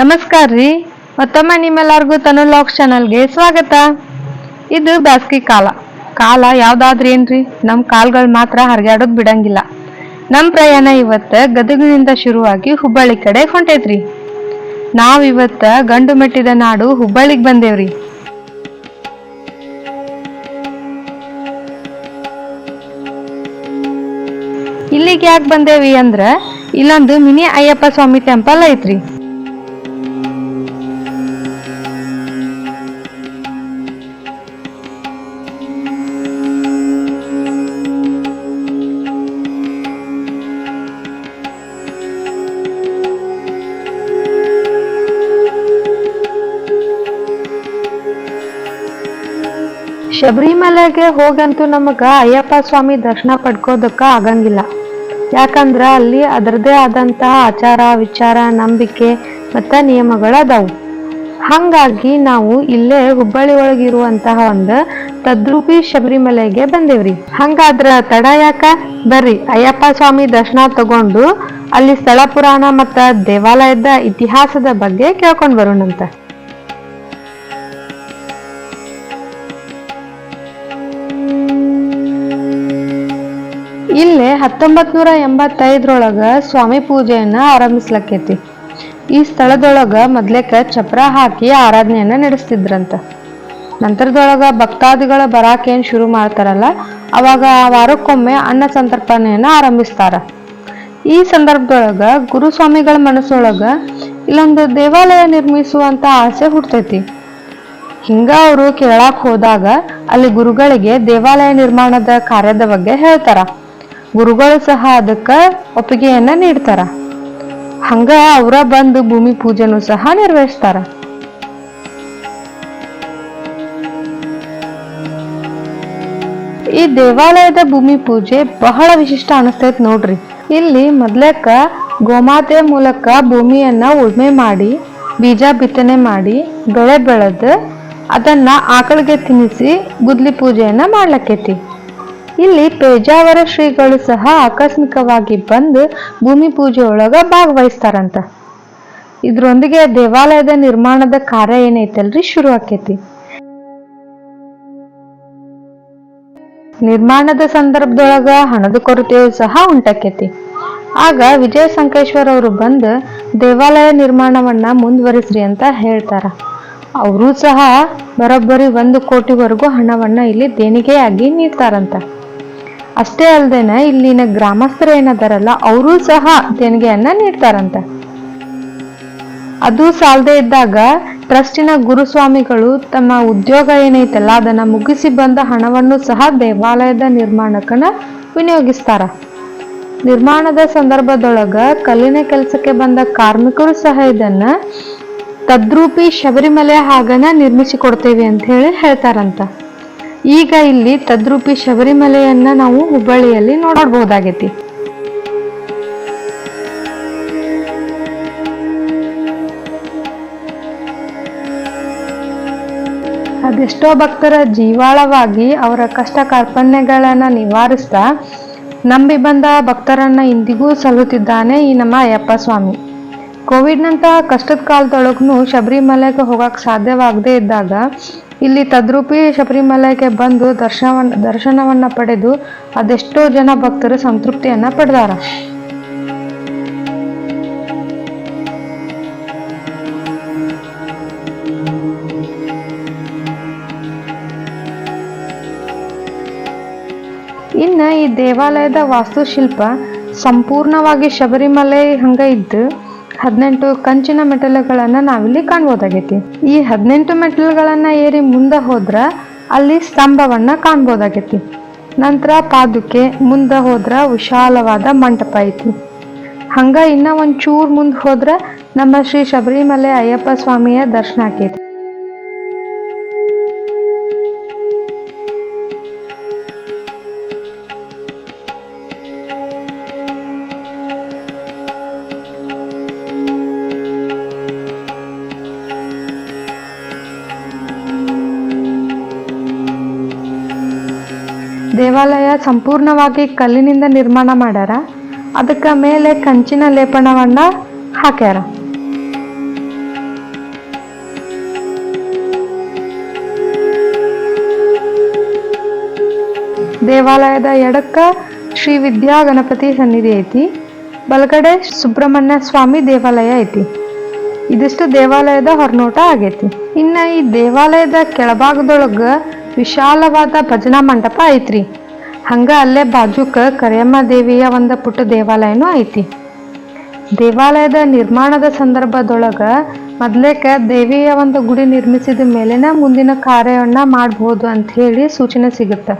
ನಮಸ್ಕಾರ ರೀ. ಮತ್ತೊಮ್ಮೆ ನಿಮ್ಮೆಲ್ಲರಿಗೂ ತನು ಲಾಕ್ ಚಾನಲ್ಗೆ ಸ್ವಾಗತ. ಇದು ಬ್ಯಾಸ್ಗಿ ಕಾಲ. ಕಾಲ ಯಾವ್ದಾದ್ರಿ ಏನ್ರಿ? ನಮ್ಮ ಕಾಲ್ಗಳು ಮಾತ್ರ ಹರಿಗಾಡೋದ್ ಬಿಡಂಗಿಲ್ಲ. ನಮ್ಮ ಪ್ರಯಾಣ ಇವತ್ತ ಗದಗಿನಿಂದ ಶುರುವಾಗಿ ಹುಬ್ಬಳ್ಳಿ ಕಡೆ ಹೊಂಟೈತ್ರಿ. ನಾವ್ ಇವತ್ತ ಗಂಡು ಮೆಟ್ಟಿದ ನಾಡು ಹುಬ್ಬಳ್ಳಿಗ್ ಬಂದೇವ್ರಿ. ಇಲ್ಲಿಗೆ ಯಾಕೆ ಬಂದೇವಿ ಅಂದ್ರ ಇಲ್ಲೊಂದು ಮಿನಿ ಅಯ್ಯಪ್ಪ ಸ್ವಾಮಿ ಟೆಂಪಲ್ ಐತ್ರಿ. ಶಬರಿಮಲೆಗೆ ಹೋಗಂತೂ ನಮಗ ಅಯ್ಯಪ್ಪ ಸ್ವಾಮಿ ದರ್ಶನ ಪಡ್ಕೋದಕ್ಕ ಆಗಂಗಿಲ್ಲ. ಯಾಕಂದ್ರ ಅಲ್ಲಿ ಅದರದೇ ಆದಂತಹ ಆಚಾರ, ವಿಚಾರ, ನಂಬಿಕೆ ಮತ್ತ ನಿಯಮಗಳು ಅದಾವು. ಹಂಗಾಗಿ ನಾವು ಇಲ್ಲೇ ಹುಬ್ಬಳ್ಳಿ ಒಳಗಿರುವಂತಹ ಒಂದು ತದ್ರೂಪಿ ಶಬರಿಮಲೆಗೆ ಬಂದೇವ್ರಿ. ಹಂಗಾದ್ರ ತಡ ಯಾಕ? ಬರ್ರಿ, ಅಯ್ಯಪ್ಪ ಸ್ವಾಮಿ ದರ್ಶನ ತಗೊಂಡು ಅಲ್ಲಿ ಸ್ಥಳ ಪುರಾಣ ಮತ್ತ ದೇವಾಲಯದ ಇತಿಹಾಸದ ಬಗ್ಗೆ ಕೇಳ್ಕೊಂಡ್ ಬರೋಣಂತ. ಇಲ್ಲೇ ಹತ್ತೊಂಬತ್ ನೂರ ಎಂಬತ್ತೈದರೊಳಗ ಸ್ವಾಮಿ ಪೂಜೆಯನ್ನ ಆರಂಭಿಸ್ಲಕ್ಕೈತಿ. ಈ ಸ್ಥಳದೊಳಗ ಮೊದ್ಲೇಕ ಚಪ್ರ ಹಾಕಿ ಆರಾಧನೆಯನ್ನ ನಡೆಸ್ತಿದ್ರಂತ. ನಂತರದೊಳಗ ಭಕ್ತಾದಿಗಳ ಬರಾಕೇನು ಶುರು ಮಾಡ್ತಾರಲ್ಲ, ಅವಾಗ ವಾರಕ್ಕೊಮ್ಮೆ ಅನ್ನ ಸಂತರ್ಪಣೆಯನ್ನ ಆರಂಭಿಸ್ತಾರ. ಈ ಸಂದರ್ಭದೊಳಗ ಗುರುಸ್ವಾಮಿಗಳ ಮನಸ್ಸೊಳಗ ಇಲ್ಲೊಂದು ದೇವಾಲಯ ನಿರ್ಮಿಸುವಂತ ಆಸೆ ಹುಡ್ತೈತಿ ಹಿಂಗ ಅವರು ಕೇಳಾಕ್ ಹೋದಾಗ ಅಲ್ಲಿ ಗುರುಗಳಿಗೆ ದೇವಾಲಯ ನಿರ್ಮಾಣದ ಕಾರ್ಯದ ಬಗ್ಗೆ ಹೇಳ್ತಾರ. ಗುರುಗಳು ಸಹ ಅದಕ್ಕ ಒಪ್ಪಿಗೆಯನ್ನ ನೀಡ್ತಾರ. ಹಂಗ ಅವರ ಬಂದು ಭೂಮಿ ಪೂಜೆನೂ ಸಹ ನೆರವೇರಿಸ್ತಾರ. ಈ ದೇವಾಲಯದ ಭೂಮಿ ಪೂಜೆ ಬಹಳ ವಿಶಿಷ್ಟ ಅನಿಸ್ತೈತ್ ನೋಡ್ರಿ. ಇಲ್ಲಿ ಮೊದ್ಲೇಕ ಗೋಮಾತೆ ಮೂಲಕ ಭೂಮಿಯನ್ನ ಉಳ್ಮೆ ಮಾಡಿ, ಬೀಜ ಬಿತ್ತನೆ ಮಾಡಿ, ಬೆಳೆ ಬೆಳೆದು ಅದನ್ನ ಆಕಳಿಗೆ ತಿನ್ನಿಸಿ ಗುದ್ಲಿ ಪೂಜೆಯನ್ನ ಮಾಡ್ಲಕ್ಕೈತಿ ಇಲ್ಲಿ ಪೇಜಾವರ ಶ್ರೀಗಳು ಸಹ ಆಕಸ್ಮಿಕವಾಗಿ ಬಂದು ಭೂಮಿ ಪೂಜೆ ಒಳಗ ಭಾಗವಹಿಸ್ತಾರಂತ. ಇದ್ರೊಂದಿಗೆ ದೇವಾಲಯದ ನಿರ್ಮಾಣದ ಕಾರ್ಯ ಏನೈತಲ್ರಿ? ಶುರು ಆಕೇತಿ. ನಿರ್ಮಾಣದ ಸಂದರ್ಭದೊಳಗ ಹಣದ ಕೊರತೆಯೂ ಸಹ ಉಂಟಾಕೈತಿ. ಆಗ ವಿಜಯ ಸಂಕೇಶ್ವರ್ ಅವರು ಬಂದು ದೇವಾಲಯ ನಿರ್ಮಾಣವನ್ನ ಮುಂದುವರಿಸ್ರಿ ಅಂತ ಹೇಳ್ತಾರ. ಅವರು ಸಹ ಬರೋಬ್ಬರಿ ಒಂದು ಕೋಟಿವರೆಗೂ ಹಣವನ್ನ ಇಲ್ಲಿ ದೇಣಿಗೆಯಾಗಿ ನೀಡ್ತಾರಂತ. ಅಷ್ಟೇ ಅಲ್ಲದೇನೆ ಇಲ್ಲಿನ ಗ್ರಾಮಸ್ಥರು ಏನದಾರಲ್ಲ, ಅವರು ಸಹ ದೇಣಿಗೆಯನ್ನ ನೀಡ್ತಾರಂತೆ. ಅದು ಸಾಲದೇ ಇದ್ದಾಗ ಟ್ರಸ್ಟಿನ ಗುರುಸ್ವಾಮಿಗಳು ತಮ್ಮ ಉದ್ಯೋಗ ಏನೈತಲ್ಲ, ಅದನ್ನ ಮುಗಿಸಿ ಬಂದ ಹಣವನ್ನು ಸಹ ದೇವಾಲಯದ ನಿರ್ಮಾಣಕ್ಕನ ವಿನಿಯೋಗಿಸ್ತಾರ. ನಿರ್ಮಾಣದ ಸಂದರ್ಭದೊಳಗ ಕಲ್ಲಿನ ಕೆಲಸಕ್ಕೆ ಬಂದ ಕಾರ್ಮಿಕರು ಸಹ ಇದನ್ನ ತದ್ರೂಪಿ ಶಬರಿಮಲೆ ಹಾಗನ ನಿರ್ಮಿಸಿ ಕೊಡ್ತೇವೆ ಅಂತ ಹೇಳಿ ಹೇಳ್ತಾರಂತ. ಈಗ ಇಲ್ಲಿ ತದ್ರೂಪಿ ಶಬರಿಮಲೆಯನ್ನ ನಾವು ಹುಬ್ಬಳ್ಳಿಯಲ್ಲಿ ನೋಡಬಹುದಾಗೈತಿ ಅದೆಷ್ಟೋ ಭಕ್ತರ ಜೀವಾಳವಾಗಿ ಅವರ ಕಷ್ಟ ಕಾರ್ಪಣ್ಯಗಳನ್ನು ನಿವಾರಿಸ್ತಾ ನಂಬಿ ಬಂದ ಭಕ್ತರನ್ನ ಇಂದಿಗೂ ಸಲ್ಲುತ್ತಿದ್ದಾನೆ ಈ ನಮ್ಮ ಅಯ್ಯಪ್ಪ ಸ್ವಾಮಿ. ಕೋವಿಡ್ನಂತಹ ಕಷ್ಟದ ಕಾಲದೊಳಗೂ ಶಬರಿಮಲೆಗೆ ಹೋಗಕ್ ಸಾಧ್ಯವಾಗದೇ ಇದ್ದಾಗ ಇಲ್ಲಿ ತದ್ರೂಪಿ ಶಬರಿಮಲೆಗೆ ಬಂದು ದರ್ಶನವನ್ನ ದರ್ಶನವನ್ನ ಪಡೆದು ಅದೆಷ್ಟೋ ಜನ ಭಕ್ತರು ಸಂತೃಪ್ತಿಯನ್ನ ಪಡೆದಾರ. ಇನ್ನ ಈ ದೇವಾಲಯದ ವಾಸ್ತುಶಿಲ್ಪ ಸಂಪೂರ್ಣವಾಗಿ ಶಬರಿಮಲೆ ಹಂಗ ಇದ್ದು ಹದಿನೆಂಟು ಕಂಚಿನ ಮೆಟಲ್ಗಳನ್ನ ನಾವಿಲ್ಲಿ ಕಾಣ್ಬೋದಾಗೈತಿ. ಈ ಹದಿನೆಂಟು ಮೆಟಲ್ಗಳನ್ನ ಏರಿ ಮುಂದೆ ಹೋದ್ರ ಅಲ್ಲಿ ಸ್ತಂಭವನ್ನ ಕಾಣ್ಬೋದಾಗೈತಿ. ನಂತರ ಪಾದುಕೆ ಮುಂದೆ ಹೋದ್ರ ವಿಶಾಲವಾದ ಮಂಟಪ ಐತಿ. ಹಂಗ ಇನ್ನ ಒಂದ್ ಮುಂದೆ ಹೋದ್ರ ನಮ್ಮ ಶ್ರೀ ಶಬರಿಮಲೆ ಅಯ್ಯಪ್ಪ ಸ್ವಾಮಿಯ ದರ್ಶನ ಆಕೈತಿ. ದೇವಾಲಯ ಸಂಪೂರ್ಣವಾಗಿ ಕಲ್ಲಿನಿಂದ ನಿರ್ಮಾಣ ಮಾಡ್ಯಾರ. ಅದಕ್ಕ ಮೇಲೆ ಕಂಚಿನ ಲೇಪನವನ್ನ ಹಾಕ್ಯಾರ. ದೇವಾಲಯದ ಎಡಕ್ಕ ಶ್ರೀ ವಿದ್ಯಾ ಗಣಪತಿ ಸನ್ನಿಧಿ ಐತಿ. ಬಲಗಡೆ ಸುಬ್ರಹ್ಮಣ್ಯ ಸ್ವಾಮಿ ದೇವಾಲಯ ಐತಿ. ಇದಿಷ್ಟು ದೇವಾಲಯದ ಹೊರನೋಟ ಆಗೈತಿ. ಇನ್ನ ಈ ದೇವಾಲಯದ ಕೆಳಭಾಗದೊಳಗ ವಿಶಾಲವಾದ ಭಜನಾ ಮಂಟಪ ಐತ್ರಿ. ಹಂಗೆ ಅಲ್ಲೇ ಬಾಜುಕ ಕರಿಯಮ್ಮ ದೇವಿಯ ಒಂದು ಪುಟ್ಟ ದೇವಾಲಯನೂ ಐತಿ. ದೇವಾಲಯದ ನಿರ್ಮಾಣದ ಸಂದರ್ಭದೊಳಗೆ ಮೊದ್ಲೇಕ ದೇವಿಯ ಒಂದು ಗುಡಿ ನಿರ್ಮಿಸಿದ ಮೇಲೆನ ಮುಂದಿನ ಕಾರ್ಯವನ್ನ ಮಾಡಬಹುದು ಅಂತ ಹೇಳಿ ಸೂಚನೆ ಸಿಗುತ್ತೆ.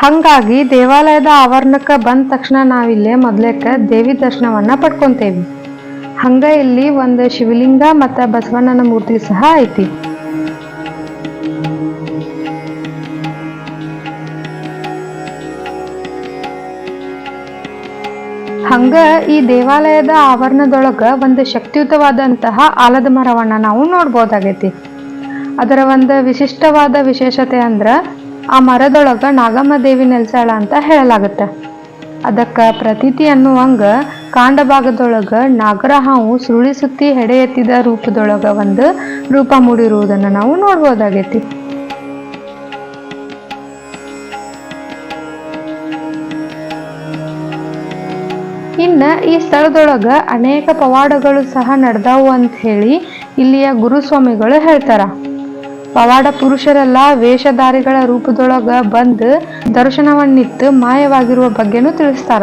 ಹಂಗಾಗಿ ದೇವಾಲಯದ ಆವರಣಕ್ಕೆ ಬಂದ ತಕ್ಷಣ ನಾವಿಲ್ಲೇ ಮೊದ್ಲೇಕ ದೇವಿ ದರ್ಶನವನ್ನ ಪಡ್ಕೊಂತೇವಿ. ಹಂಗ ಇಲ್ಲಿ ಒಂದು ಶಿವಲಿಂಗ ಮತ್ತು ಬಸವಣ್ಣನ ಮೂರ್ತಿ ಸಹ ಐತಿ. ಹಂಗ ಈ ದೇವಾಲಯದ ಆವರಣದೊಳಗ ಒಂದು ಶಕ್ತಿಯುತವಾದಂತಹ ಆಲದ ಮರವನ್ನ ನಾವು ನೋಡ್ಬೋದಾಗೈತಿ. ಅದರ ಒಂದು ವಿಶಿಷ್ಟವಾದ ವಿಶೇಷತೆ ಅಂದ್ರ ಆ ಮರದೊಳಗ ನಾಗಮ್ಮ ದೇವಿ ನೆಲೆಸಾಳ ಅಂತ ಹೇಳಲಾಗುತ್ತೆ. ಅದಕ್ಕ ಪ್ರತೀತಿ ಅನ್ನುವಂಗ ಕಾಂಡ ಭಾಗದೊಳಗ ನಾಗರ ಹಾವು ಸುರುಳಿ ಸುತ್ತಿ ಹೆಡೆ ಎತ್ತಿದ ರೂಪದೊಳಗ ಒಂದು ರೂಪ ಮೂಡಿರುವುದನ್ನು ನಾವು ನೋಡ್ಬೋದಾಗೈತಿ. ಇನ್ನ ಈ ಸ್ಥಳದೊಳಗ ಅನೇಕ ಪವಾಡಗಳು ಸಹ ನಡೆದಾವು ಅಂತ ಹೇಳಿ ಇಲ್ಲಿಯ ಗುರುಸ್ವಾಮಿಗಳು ಹೇಳ್ತಾರ. ಪವಾಡ ಪುರುಷರೆಲ್ಲ ವೇಷಧಾರಿಗಳ ರೂಪದೊಳಗ ಬಂದು ದರ್ಶನವನ್ನಿತ್ತು ಮಾಯವಾಗಿರುವ ಬಗ್ಗೆನೂ ತಿಳಿಸ್ತಾರ.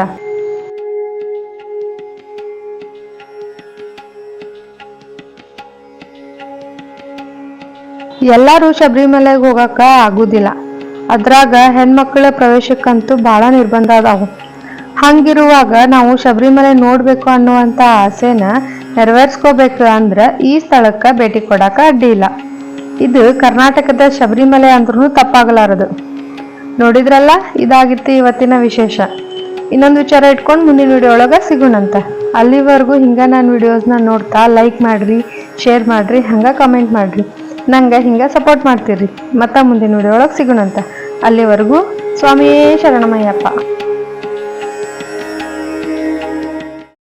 ಎಲ್ಲರೂ ಶಬರಿಮಲೆಗೆ ಹೋಗಕ್ಕ ಆಗುದಿಲ್ಲ. ಅದ್ರಾಗ ಹೆಣ್ಮಕ್ಳ ಪ್ರವೇಶಕ್ಕಂತೂ ಬಹಳ ನಿರ್ಬಂಧ ಅದಾವು. ಹಂಗಿರುವಾಗ ನಾವು ಶಬರಿಮಲೆ ನೋಡಬೇಕು ಅನ್ನುವಂತ ಆಸೆನ ನೆರವೇರ್ಸ್ಕೋಬೇಕು ಅಂದ್ರೆ ಈ ಸ್ಥಳಕ್ಕೆ ಭೇಟಿ ಕೊಡಕ್ಕೆ ಅಡ್ಡಿ ಇಲ್ಲ. ಇದು ಕರ್ನಾಟಕದ ಶಬರಿಮಲೆ ಅಂದ್ರೂ ತಪ್ಪಾಗಲಾರದು. ನೋಡಿದ್ರಲ್ಲ, ಇದಾಗಿತ್ತು ಇವತ್ತಿನ ವಿಶೇಷ. ಇನ್ನೊಂದು ವಿಚಾರ ಇಟ್ಕೊಂಡು ಮುಂದಿನ ವಿಡಿಯೋ ಒಳಗೆ ಸಿಗೋಣಂತೆ. ಅಲ್ಲಿವರೆಗೂ ಹಿಂಗೆ ನಾನು ವಿಡಿಯೋಸ್ನ ನೋಡ್ತಾ ಲೈಕ್ ಮಾಡ್ರಿ ಶೇರ್ ಮಾಡ್ರಿ, ಹಂಗೆ ಕಮೆಂಟ್ ಮಾಡ್ರಿ. ನಂಗೆ ಹಿಂಗೆ ಸಪೋರ್ಟ್ ಮಾಡ್ತೀರಿ. ಮತ್ತೆ ಮುಂದಿನ ವಿಡಿಯೋ ಒಳಗೆ ಸಿಗೋಣಂತೆ. ಅಲ್ಲಿವರೆಗೂ ಸ್ವಾಮಿಯೇ ಶರಣಮಯ್ಯಪ್ಪ.